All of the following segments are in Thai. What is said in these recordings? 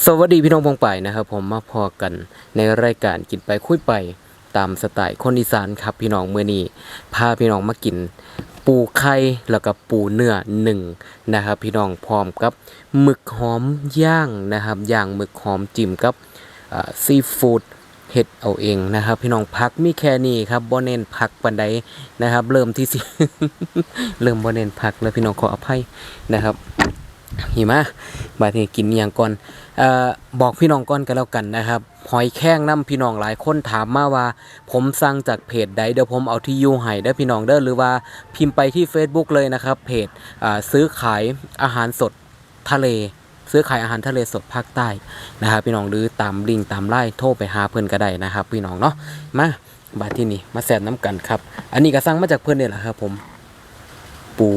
สวัสดีพี่น้องพงไปนะครับ ผมมาพอกันในรายการกินไปคุยไปตามสไตล์คนอีสานครับ พี่น้องเมื่อนี้พาพี่น้องมากิน ปูไข่แล้วก็ปูเนื้อหนึ่งนะครับ พี่น้องพร้อมกับหมึกหอมย่างนะครับย่างหมึกหอมจิ้มกับซีฟู้ดเฮ็ดเอาเองนะครับ พี่น้องพักมีแค่นี้ครับบ่เน้นพักปันใดนะครับ เริ่มที่สิเริ่มบ่เน้นพักแล้วพี่น้องขออภัยนะครับหิมะบาดนี้กินอย่างก่อน บอกพี่น้องก่อนกันแล้วกันนะครับ หอยแข้งน้ำพี่น้องหลายคนถามมาว่า ผมสั่งจากเพจใดเดี๋ยวผมเอาที่ยู่ให้ได้อพี่น้องเด้อหรือว่าพิมพ์ไปที่ Facebook เลยนะครับ เพจซื้อขายอาหารสดทะเล ซื้อขายอาหารทะเลสดภาคใต้นะครับพี่น้องหรือตามลิงก์ตามไลน์โทรไปหาเพื่อนก็ได้นะครับ พี่น้องเนาะมาบาที่นี่มาแซมน้ำกันครับ อันนี้ก็สั่งมาจากเพื่อนเนี่ยแหละครับผม ปู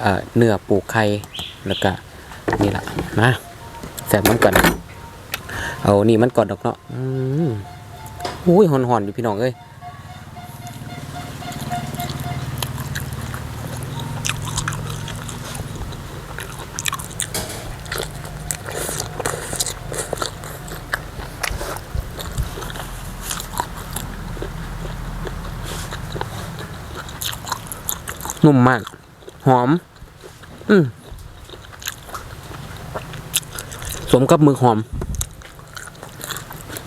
เอ่อเนื้อปูไข่แล้วก็นี่แหละมา แซมน้ำกัน เอานี่มันก่อนดอกเนาะอืมอุ้ยหอนๆอยู่พี่น้องเอ้ยนุ่มมาก หอม อืม สมกับมือหอม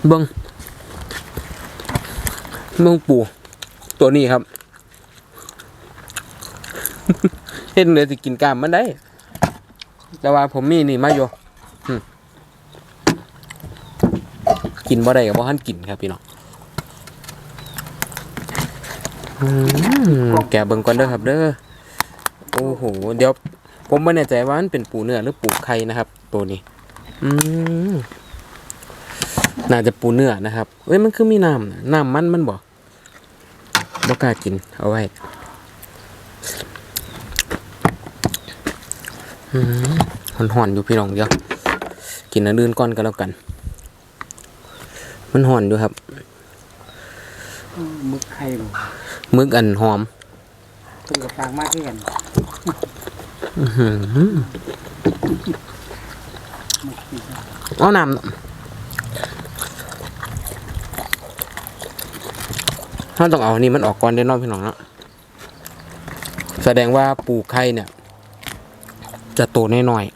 เบิ้งเบิ้งปูตัวนี้ครับ เห็นเลยสิกินกามมันได้ แต่ว่าผมมีนี่มาอยู่กินบ่ได้กับบ่ทันกินครับพี่น้องแกะเบิ่งก่อนเด้อครับ เด้อ โอ้โห เดี๋ยว ผมไม่แน่ใจว่ามันเป็นปูเนื้อหรือปูไข่นะครับ ตัวนี้ อืมน่าจะปูเนื้อนะครับเอ้ยมันคือมีน้ำน่ะน้ำมันมันบอกบ่กล้ากินเอาไว้อืมหอนๆอยู่พี่น้องเดียวกินอันอื่นก่อนก็แล้วกัน มันหอนอยู่ครับมึกไข่บ่มึกอันหอมเพิ่นกับต่างมากที่กันอื้อหือ เอาน้ำถ้าต้องเอาอันนี้มันออกก่อนได้เนอนพี่น้องเนาะแสดงว่าปูไข่เนี่ย จะโตน้อยๆ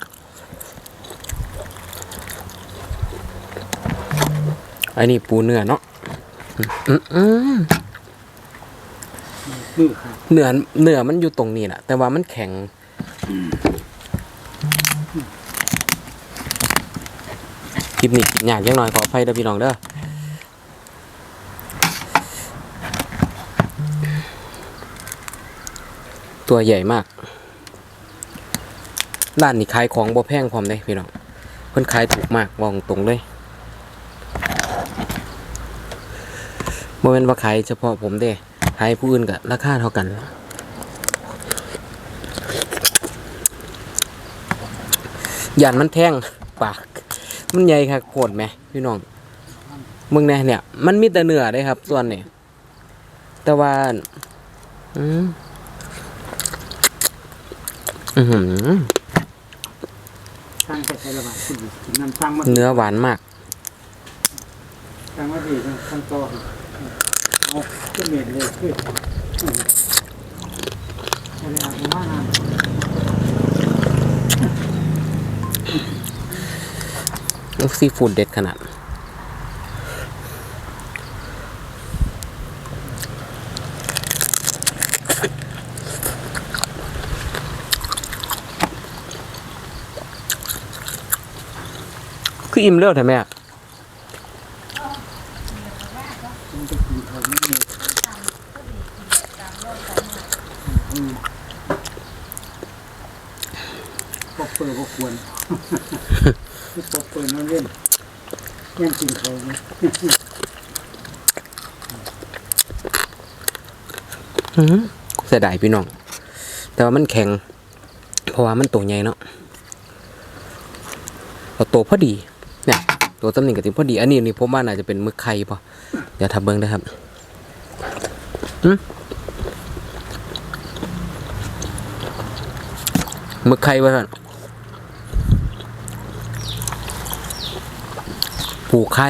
อันนี้ปูเนื้อเนาะอืมอืมมือครับเนื้อเนื้อมันอยู่ตรงนี้แหละแต่ว่ามันแข็ง คลิปนี้อยากยังหน่อยขออภัยเด้อพี่น้องเด้อตัวใหญ่มากร้านนี้ขายของบ่แพงพร้อมเด้พี่น้องเพิ่นขายถูกมากบอกตรงเลยบ่แม่นว่าขายเฉพาะผมเด้ขายผู้อื่นก็ราคาเท่ากันยานมันแท่งปาก มันใหญ่ครับโคตรไหมพี่น้องมึงเนี่ยเนี่ย มันมีแต่เนื้อได้ครับ ส่วนเนี่ยแต่ว่าอืมอื้อหือสร้างแต่ใช้ระบาดคุณกินน้ำสร้างมาเนื้อหวานมากสร้างมาดีสร้างต่อเอาขึ้นเม็ดเลยขึ้นอะไรอะผมว่าน้ำ ซีฟู้ดเด็ดขนาดคืออิ่มเร็วแต่แม่กินเขาไม่มีปอกเปิดปอกควร ปอกเปิดมันเล่นยังกินเขาไหมอื้อหือเสียดายพี่น้อง แต่ว่ามันแข็ง เพราะว่ามันตัวใหญ่เนาะเอาตัวพอดี เนี่ย ตัวตำหนิกับที่พอดี อันนี้นี่ผมว่าน่าจะเป็นมึกไข่ปะเดี๋ยวทับเบิ้งนะครับอืมมึกไข่วะท่าน ปูกไข่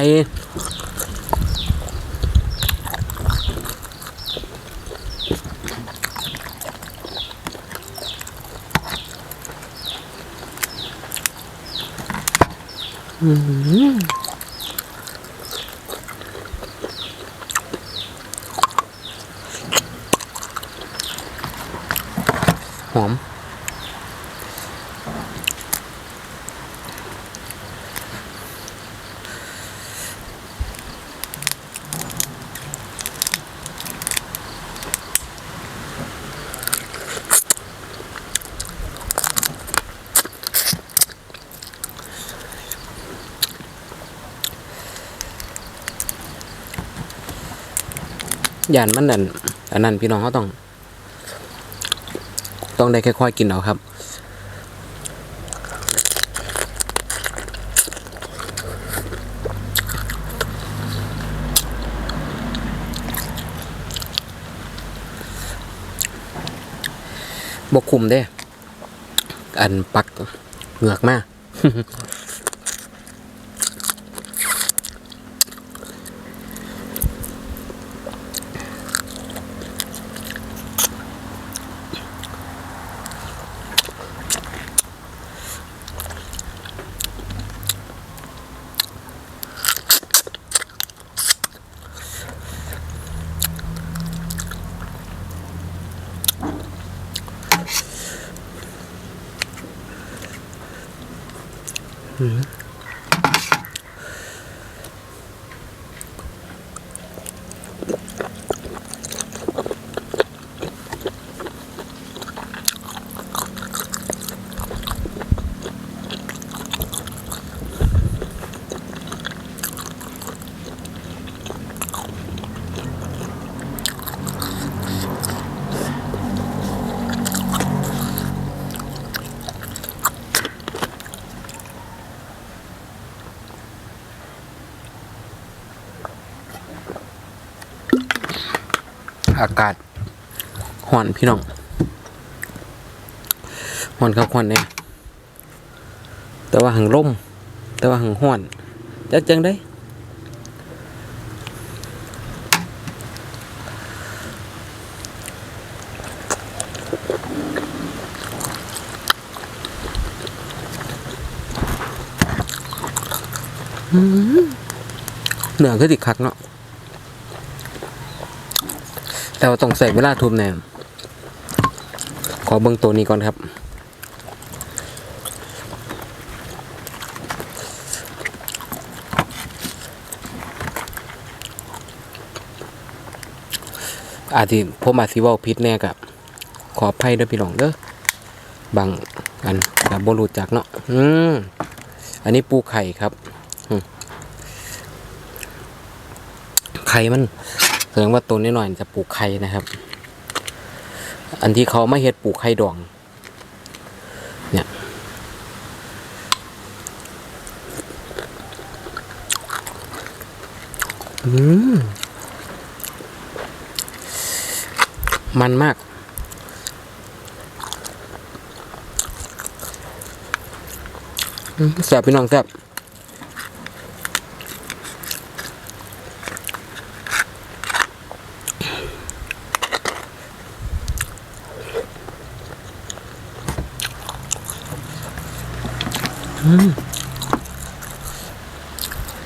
อืมหอม ยานมันนั่นอันนั้นพี่น้องเขาต้อง ต้องได้ค่อยๆกินเอาครับบกคุมเด้ อันปักเหงือกมา อากาศห่อนพี่น้องห่อนครับห่อนเนี่ยแต่ว่าหังร่มแต่ว่าหังห่อนจักจังได้เหนือก็ติดคักเนาะ แต่ว่าต้องใส่เวลาทุบแนมขอเบิ่งตัวนี้ก่อนครับ อาจสิผมอาจสิว้าผิดแน่กับขออภัยเด้อพี่น้องเด้อบางอันกับบรูจักเนาะอืมอันนี้ปูไข่ครับไข่มัน แสดงว่าตัวนี้หน่อยจะปลูกไข่นะครับ อันที่เขาไม่เฮ็ดปลูกไข่ดอง เนี่ยอืมมันมากแซ่บพี่น้องแซ่บ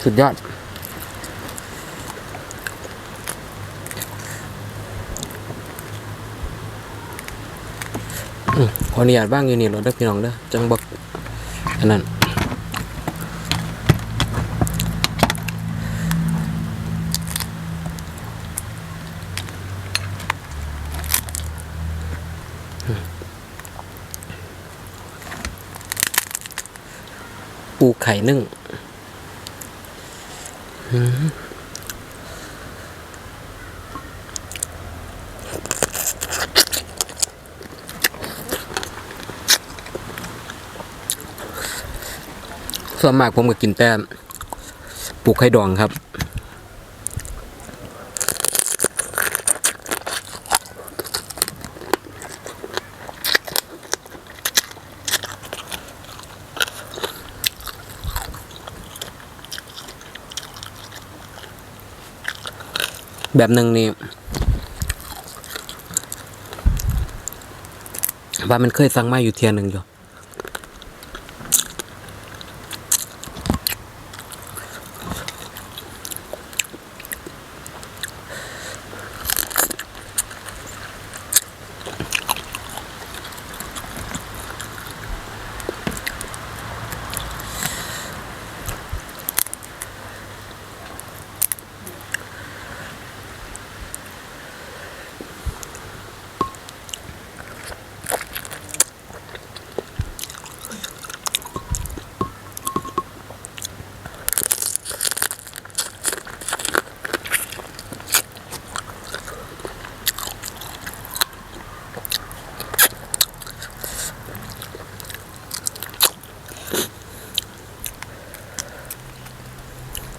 สุดยอดอขออนุญาตบ้างอยู่นี่รถได้พี่น้องเด้อจังบอกอันนั้น ปูไข่นึ่งส่วนมากผมก็กินแต่ปลูกไข่ดองครับ แบบหนึ่งนี่ว่ามันเคยสั่งมาอยู่เทียนหนึ่งอยู่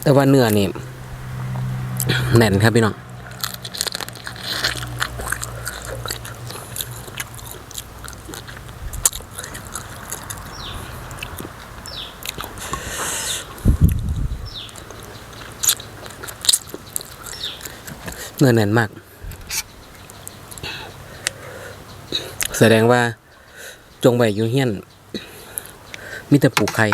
แต่ว่าเนื้อนี่แน่นครับพี่น้องเนื้อแน่นมาก แสดงว่าจงไว้อยู่เฮียน มีแต่ปลูกไข่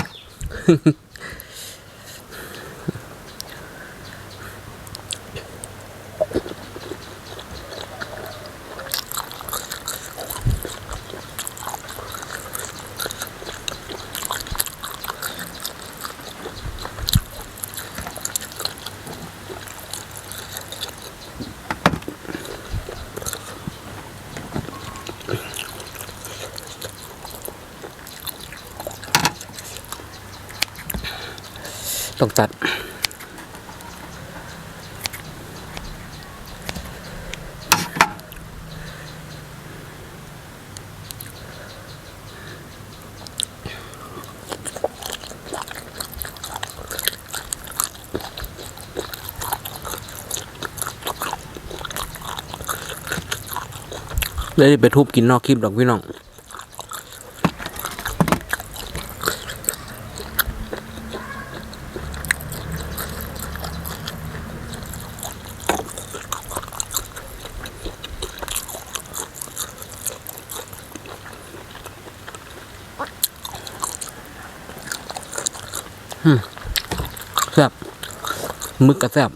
ต้องตัด เลยไปทุบกินนอกคลิปดอกพี่น้อง มึกกระแซบ